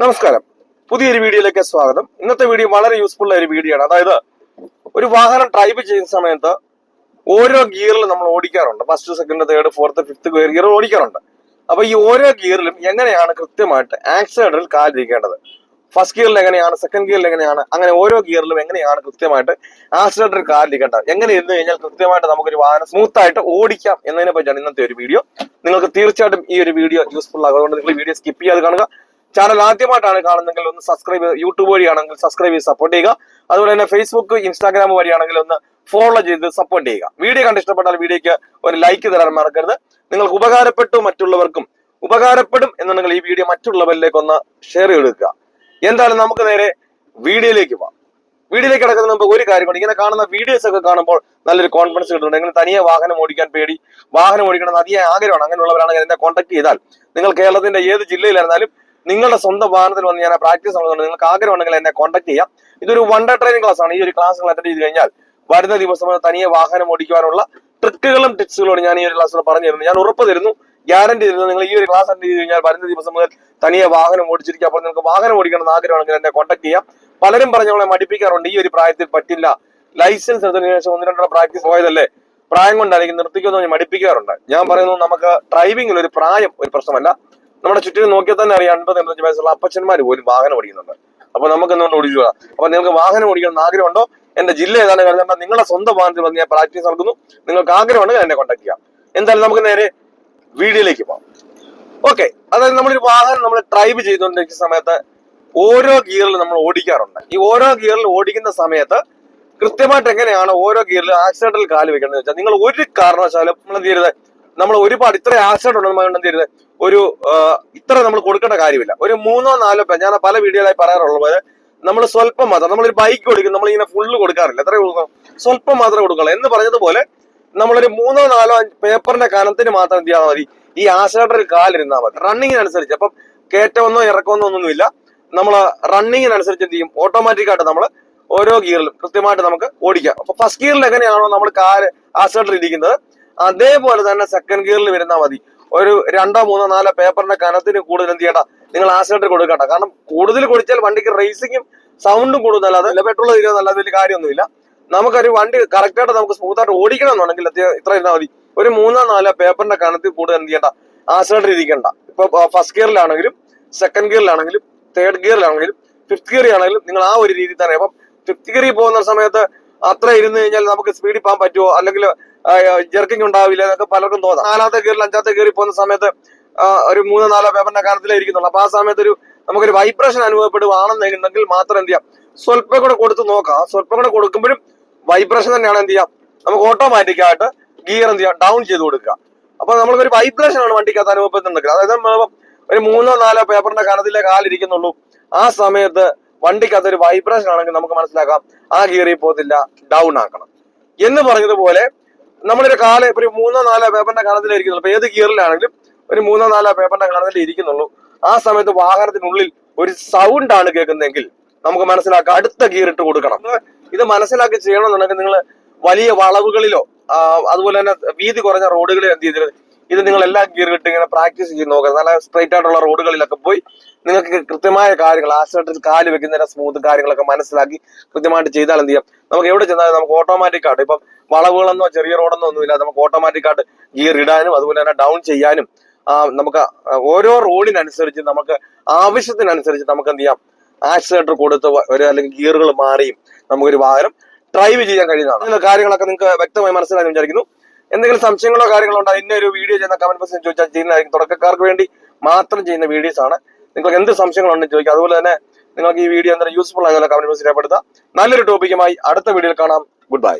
നമസ്കാരം. പുതിയൊരു വീഡിയോയിലേക്ക് സ്വാഗതം. ഇന്നത്തെ വീഡിയോ വളരെ യൂസ്ഫുൾ ആയ ഒരു വീഡിയോ ആണ്. അതായത് ഒരു വാഹനം ഡ്രൈവ് ചെയ്യുന്ന സമയത്ത് ഓരോ ഗിയറിൽ നമ്മൾ ഓടിക്കാറുണ്ട്. First second third fourth fifth gear ഓടിക്കാറുണ്ട്. അപ്പൊ ഈ ഓരോ ഗിയറിലും എങ്ങനെയാണ് കൃത്യമായിട്ട് ആക്സിഡന്റിൽ കാലിരിക്കേണ്ടത്? ഫസ്റ്റ് ഗിയറിൽ എങ്ങനെയാണ്? സെക്കൻഡ് ഗിയറിൽ എങ്ങനെയാണ്? അങ്ങനെ ഓരോ ഗിയറിലും എങ്ങനെയാണ് കൃത്യമായിട്ട് ആക്സിഡന്റിൽ കാലിരിക്കേണ്ടത്? എങ്ങനെ ഇരുന്ന് കഴിഞ്ഞാൽ കൃത്യമായിട്ട് നമുക്കൊരു വാഹനം സ്മൂത്ത് ആയിട്ട് ഓടിക്കാം എന്നതിനെ പറ്റിയാണ് ഇന്നത്തെ ഒരു വീഡിയോ നിങ്ങൾക്ക് തീർച്ചയായിട്ടും ഈ ഒരു വീഡിയോ യൂസ്ഫുൾ ആകുന്നതുകൊണ്ട് നിങ്ങൾ വീഡിയോ സ്കിപ്പ് ചെയ്യാതെ കാണുക. ചാനൽ ആദ്യമായിട്ടാണ് കാണുന്നതെങ്കിൽ ഒന്ന് സബ്സ്ക്രൈബ് യൂട്യൂബ് വഴിയാണെങ്കിൽ സബ്സ്ക്രൈബ് ചെയ്ത് സപ്പോർട്ട് ചെയ്യുക. അതുപോലെ തന്നെ ഫേസ്ബുക്ക് ഇൻസ്റ്റാഗ്രാം വഴിയാണെങ്കിൽ ഒന്ന് ഫോളോ ചെയ്ത് സപ്പോർട്ട് ചെയ്യുക. വീഡിയോ കണ്ട് ഇഷ്ടപ്പെട്ടാൽ വീഡിയോക്ക് ഒരു ലൈക്ക് തരാൻ മറക്കരുത്. നിങ്ങൾക്ക് ഉപകാരപ്പെട്ടു മറ്റുള്ളവർക്കും ഉപകാരപ്പെടും എന്നുണ്ടെങ്കിൽ ഈ വീഡിയോ മറ്റുള്ളവരിലേക്ക് ഒന്ന് ഷെയർ ചെയ്തെടുക്കുക. എന്തായാലും നമുക്ക് നേരെ വീഡിയോയിലേക്ക് പോവാം. വീഡിയോയിലേക്ക് കിടക്കുന്ന നമുക്ക് ഒരു കാര്യം ഇങ്ങനെ കാണുന്ന വീഡിയോസ് ഒക്കെ കാണുമ്പോൾ നല്ലൊരു കോൺഫിഡൻസ് കിട്ടുന്നുണ്ട്. നിങ്ങൾ തനിയെ വാഹനം ഓടിക്കാൻ പേടി. വാഹനം ഓടിക്കണം അതിയായ ആഗ്രഹമാണ്. അങ്ങനെയുള്ളവരാണെങ്കിൽ എന്നെ കോൺടാക്ട് ചെയ്താൽ നിങ്ങൾ കേരളത്തിന്റെ ഏത് ജില്ലയിലായിരുന്നാലും നിങ്ങളുടെ സ്വന്തം വാഹനത്തിൽ വന്ന് ഞാൻ പ്രാക്ടീസ് നടത്തുന്നുണ്ട്. നിങ്ങൾക്ക് ആഗ്രഹമുണ്ടെങ്കിൽ എന്നെ കോൺടാക്ട് ചെയ്യാം. ഇതൊരു വൺ ഡേ ട്രെയിനിങ് ക്ലാസ് ആണ്. ഈ ഒരു ക്ലാസ് അറ്റൻഡ് ചെയ്ത് കഴിഞ്ഞാൽ വരുന്ന ദിവസം തനിയെ വാഹനം ഓടിക്കുവാനുള്ള ട്രിക്കുകളും ടിപ്സുകളോട് ഞാൻ ഈ ഒരു ക്ലാസ്സിൽ പറഞ്ഞു തരുന്നു ഞാൻ ഉറപ്പ് തരുന്നു ഗ്യാരണ്ടി തരുന്നു. നിങ്ങൾ ഈ ഒരു ക്ലാസ് അറ്റൻഡ് ചെയ്ത് കഴിഞ്ഞാൽ വരുന്ന ദിവസം മുതൽ തനിയെ വാഹനം ഓടിച്ചിരിക്കുക അപ്പോൾ നിങ്ങൾക്ക് വാഹനം ഓടിക്കണം എന്ന് ആഗ്രഹമാണെങ്കിൽ എന്നെ കോൺടാക്ട് ചെയ്യാം. പലരും പറഞ്ഞു നമ്മളെ മടിപ്പിക്കാറുണ്ട്. ഈ ഒരു പ്രായത്തിൽ പറ്റില്ല. ലൈസൻസ് എടുത്തതിന് ശേഷം ഒന്ന് രണ്ടോ പ്രാക്ടീസ് പോയതല്ലേ? പ്രായം കൊണ്ടായിരിക്കും നിർത്തിക്കുമെന്ന് മടിപ്പിക്കാറുണ്ട്. ഞാൻ പറയുന്നു നമുക്ക് ഡ്രൈവിംഗിൽ ഒരു പ്രായം ഒരു പ്രശ്നമല്ല. നമ്മുടെ ചുറ്റിനും നോക്കിയാൽ തന്നെ അറിയാം അൻപത് എൺപത്തഞ്ച് വയസ്സുള്ള അപ്പച്ചന്മാർ പോലും വാഹനം ഓടിക്കുന്നുണ്ട്. അപ്പൊ നമുക്ക് എന്തുകൊണ്ട് പോകാം അപ്പൊ നിങ്ങൾക്ക് വാഹനം ഓടിക്കണം ആഗ്രഹം ആഗ്രഹമുണ്ടോ? എന്റെ ജില്ല ഏതാണ് കരുതേണ്ട നിങ്ങളെ സ്വന്തം വാഹനത്തിൽ വന്ന് ഞാൻ പ്രാക്ടീസ് നടക്കുന്നു. നിങ്ങൾക്ക് ആഗ്രഹമുണ്ടെങ്കിൽ എന്നെ കോൺടാക്ട് ചെയ്യാം. എന്തായാലും നമുക്ക് നേരെ വീഡിയോയിലേക്ക് പോകാം. ഓക്കെ അതായത് നമ്മളൊരു വാഹനം നമ്മൾ ഡ്രൈവ് ചെയ്തുകൊണ്ടിരിക്കുന്ന സമയത്ത് ഓരോ ഗിയറിൽ നമ്മൾ ഓടിക്കാറുണ്ട്. ഈ ഓരോ ഗിയറിൽ ഓടിക്കുന്ന സമയത്ത് കൃത്യമായിട്ട് എങ്ങനെയാണ് ഓരോ ഗിയറിൽ ആക്സിഡന്റിൽ കാൽ വെക്കേണ്ടത് വെച്ചാൽ നിങ്ങൾ ഒരു കാരണവശാലും നമ്മൾ എന്ത് ചെയ്യരുത്? നമ്മൾ ഒരുപാട് ഇത്ര ആക്സിഡന്റ് എന്ത് ചെയ്യരുത്? ഒരു ഇത്ര നമ്മൾ കൊടുക്കേണ്ട കാര്യമില്ല. ഒരു മൂന്നോ നാലോ പേ- ഞാൻ പല വീഡിയോയിലായി പറയാറുള്ളത് നമ്മൾ സ്വല്പം മാത്രം നമ്മളൊരു ബൈക്ക് കൊടുക്കും നമ്മൾ ഇങ്ങനെ ഫുള്ള് കൊടുക്കാറില്ല. എത്ര കൊടുക്കണം? സ്വല്പം മാത്രമേ കൊടുക്കുള്ളൂ എന്ന് പറഞ്ഞതുപോലെ നമ്മളൊരു മൂന്നോ നാലോ പേപ്പറിന്റെ കനത്തിന് മാത്രം എന്ത് ചെയ്താൽ മതി. ഈ ആക്സിഡന്റിൽ കാലിരുന്നാൽ മതി. റണ്ണിങ്ങിനനുസരിച്ച് അപ്പം കയറ്റമെന്നോ ഇറക്കമെന്നോ ഒന്നുമില്ല. നമ്മൾ റണ്ണിങ്ങിനനുസരിച്ച് എന്ത് ചെയ്യും? ഓട്ടോമാറ്റിക്കായിട്ട് നമ്മൾ ഓരോ ഗിയറിലും കൃത്യമായിട്ട് നമുക്ക് ഓടിക്കാം. അപ്പൊ ഫസ്റ്റ് ഗിയറിൽ എങ്ങനെയാണോ നമ്മൾ കാൽ ആക്സിഡന്റിൽ ഇരിക്കുന്നത്? അതേപോലെ തന്നെ സെക്കൻഡ് ഗിയറിൽ വരുന്നാൽ മതി. ഒരു രണ്ടോ മൂന്നോ നാലോ പേപ്പറിന്റെ കനത്തിന് കൂടുതൽ എന്ത് ചെയ്യണ്ട? നിങ്ങൾ ആക്സിഡന്റ് കൊടുക്കണ്ട. കാരണം കൂടുതൽ കൊടുത്താൽ വണ്ടിക്ക് റേസിങ്ങും സൗണ്ടും കൂടുതൽ നല്ലത് അല്ല പെട്രോൾ തീരുന്നല്ലാതെ വലിയ കാര്യമൊന്നുമില്ല. നമുക്കൊരു വണ്ടി കറക്റ്റായിട്ട് നമുക്ക് സ്മൂത്ത് ആയിട്ട് ഓടിക്കണം എന്നുണ്ടെങ്കിൽ ഇത്ര ഇരുന്നാൽ മതി. ഒരു മൂന്നോ നാലോ പേപ്പറിന്റെ കനത്തിൽ കൂടുതൽ എന്ത് ചെയ്യണ്ട? ആക്സിഡന്റ് ഇരിക്കണ്ട. ഇപ്പൊ ഫസ്റ്റ് ഗിയറിലാണെങ്കിലും സെക്കൻഡ് ഗിയറിലാണെങ്കിലും തേർഡ് ഗിയറിലാണെങ്കിലും ഫിഫ്ത് ഗിയറിലാണെങ്കിലും നിങ്ങൾ ആ ഒരു രീതിയിൽ തന്നെ. അപ്പം ഫിഫ്ത് ഗിയറിൽ പോകുന്ന സമയത്ത് അത്ര ഇരുന്ന് കഴിഞ്ഞാൽ നമുക്ക് സ്പീഡിൽ പോകാൻ പറ്റുമോ? അല്ലെങ്കിൽ ജെർക്കിംഗ് ഉണ്ടാവില്ല എന്നൊക്കെ പലർക്കും തോന്നാം. നാലാമത്തെ ഗിയറിൽ അഞ്ചാമത്തെ കയറി പോകുന്ന സമയത്ത് ഒരു മൂന്നോ നാലോ പേപ്പറിന്റെ കാലത്തിലേ ഇരിക്കുന്നുള്ളൂ അപ്പൊ ആ സമയത്ത് ഒരു നമുക്കൊരു വൈബ്രേഷൻ അനുഭവപ്പെടുവാണെന്നുണ്ടെങ്കിൽ മാത്രം എന്ത് ചെയ്യാം? സ്വല്പം കൂടെ കൊടുത്ത് നോക്കാം. സ്വല്പം കൂടെ കൊടുക്കുമ്പോഴും വൈബ്രേഷൻ തന്നെയാണ് എന്ത് ചെയ്യാം? നമുക്ക് ഓട്ടോമാറ്റിക് ആയിട്ട് ഗിയർ എന്ത് ചെയ്യാം? ഡൗൺ ചെയ്ത് കൊടുക്കുക. അപ്പൊ നമ്മൾക്കൊരു വൈബ്രേഷൻ ആണ് വണ്ടിക്കകത്ത് അനുഭവപ്പെടുന്നുണ്ടെങ്കിൽ. അതായത് ഒരു മൂന്നോ നാലോ പേപ്പറിന്റെ കനത്തിലെ കാലിരിക്കുന്നുള്ളൂ. ആ സമയത്ത് വണ്ടിക്കകത്ത് ഒരു വൈബ്രേഷൻ ആണെങ്കിൽ നമുക്ക് മനസ്സിലാക്കാം ആ ഗിയറിൽ പോകത്തില്ല ഡൗൺ ആക്കണം. എന്ന് പറഞ്ഞതുപോലെ നമ്മളൊരു കാല ഇപ്പൊ മൂന്നോ നാലോ പേപ്പറിന്റെ കാലത്തിൽ ഇരിക്കുന്നുള്ളൂ. ഏത് ഗിയറിലാണെങ്കിലും ഒരു മൂന്നോ നാലോ പേപ്പറിന്റെ കാലത്തിൽ ഇരിക്കുന്നുള്ളൂ. ആ സമയത്ത് വാഹനത്തിനുള്ളിൽ ഒരു സൗണ്ട് ആണ് കേൾക്കുന്നതെങ്കിൽ നമുക്ക് മനസ്സിലാക്കാം അടുത്ത ഗിയർ ഇട്ട് കൊടുക്കണം. ഇത് മനസ്സിലാക്കി ചെയ്യണമെന്നുണ്ടെങ്കിൽ നിങ്ങൾ വലിയ വളവുകളിലോ അതുപോലെ തന്നെ വീതി കുറഞ്ഞ റോഡുകളിലോ എന്ത് ചെയ്തിട്ട് ഇത് നിങ്ങൾ എല്ലാ ഗിയർ ഇട്ട് ഇങ്ങനെ പ്രാക്ടീസ് ചെയ്ത് നോക്കുക നല്ല സ്ട്രൈറ്റ് ആയിട്ടുള്ള റോഡുകളിലൊക്കെ പോയി നിങ്ങൾക്ക് കൃത്യമായ കാര്യങ്ങൾ ആക്സിഡന്റിൽ കാൽ വെക്കുന്നതിന്റെ സ്മൂത്ത് കാര്യങ്ങളൊക്കെ മനസ്സിലാക്കി കൃത്യമായിട്ട് ചെയ്താൽ എന്ത് ചെയ്യാം? നമുക്ക് എവിടെ ചെന്നാലും നമുക്ക് ഓട്ടോമാറ്റിക് ആയിട്ട് ഇപ്പം വളവുകളെന്നോ ചെറിയ റോഡെന്നോ ഒന്നുമില്ല. നമുക്ക് ഓട്ടോമാറ്റിക് ആയിട്ട് ഗിയർ ഇടാനും അതുപോലെ തന്നെ ഡൗൺ ചെയ്യാനും നമുക്ക് ഓരോ റോഡിനനുസരിച്ച് നമുക്ക് ആവശ്യത്തിനനുസരിച്ച് നമുക്ക് എന്ത് ചെയ്യാം? ആക്സിലേറ്റർ കൊടുത്ത് ഒരു അല്ലെങ്കിൽ ഗിയറുകൾ മാറിയും. നമുക്കൊരു വാഹനം ഡ്രൈവ് ചെയ്യാൻ കഴിയുന്നതാണ്. കാര്യങ്ങളൊക്കെ നിങ്ങൾക്ക് വ്യക്തമായി മനസ്സിലാക്കാൻ വിചാരിക്കുന്നു. എന്തെങ്കിലും സംശയങ്ങളോ കാര്യങ്ങളോ ഉണ്ടോ ഇന്ന ഒരു വീഡിയോ ചെയ്യുന്ന കമന്റ് ബോക്സിൽ ചോദിച്ചാൽ ചെയ്യുന്നതായിരിക്കും. തുടക്കക്കാർക്ക് വേണ്ടി മാത്രം ചെയ്യുന്ന വീഡിയോസ് ആണ്. നിങ്ങൾക്ക് എന്ത് സംശയങ്ങളുണ്ടെന്ന് ചോദിക്കുക അതുപോലെ തന്നെ നിങ്ങൾക്ക് ഈ വീഡിയോ എന്തായാലും യൂസ്ഫുൾ ആയതുപോലെ കമന്റ് ബോക്സിൽ രേഖപ്പെടുത്താം. നല്ലൊരു ടോപ്പിക്കുമായി അടുത്ത വീഡിയോയിൽ കാണാം. Good bye